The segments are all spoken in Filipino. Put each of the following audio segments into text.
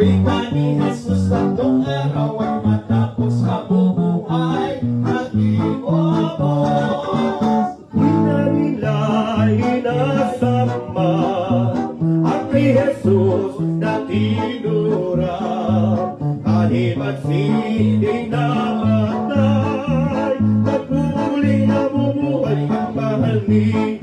wika ni Jesus tatlong araw ay matapos mabubuhay nag-iobos. Di na nila inasama ang kay Jesus na tinura kahit magsiling namatay nagpuling nabubuhay ang mahal ni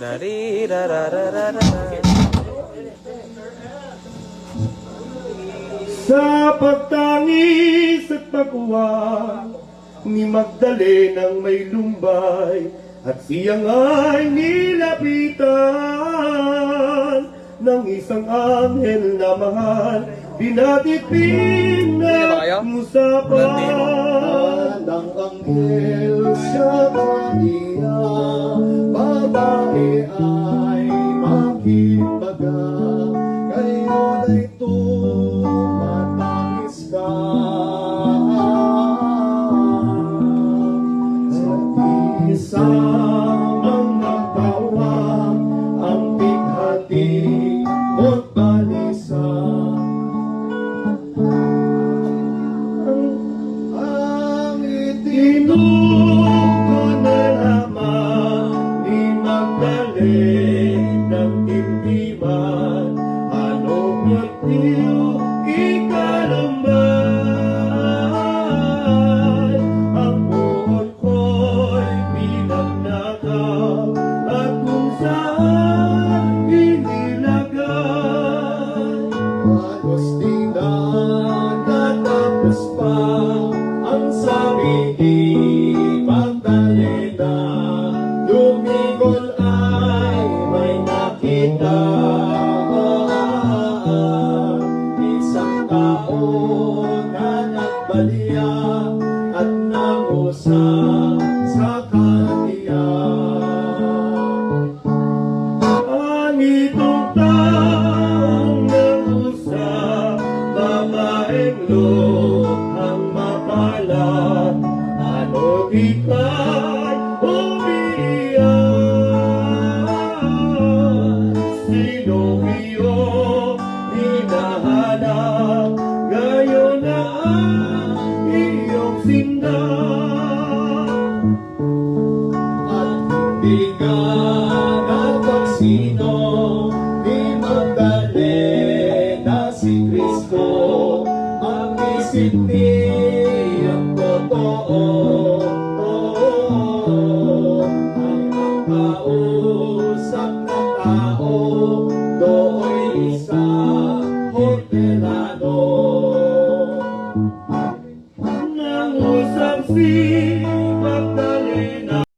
Dari da da da da da. Sa pagtangis at pagkuha ni Magdalenang may lumbay at siyang ay nilapitan ng isang anghel na mahal. Na musapan ng anghel siya kaniya Agustina natapos pa ang sabi ni Magdalena Lumigol ay may nakita Isang tao na nagbalya at nangusap sa kanya Ang Ano di kay umiyak Sino iyong hinahanap? Gayon na iyong sinda At hindi ka napagsino Di Magdalena si Kristo. Ang isip ni oh.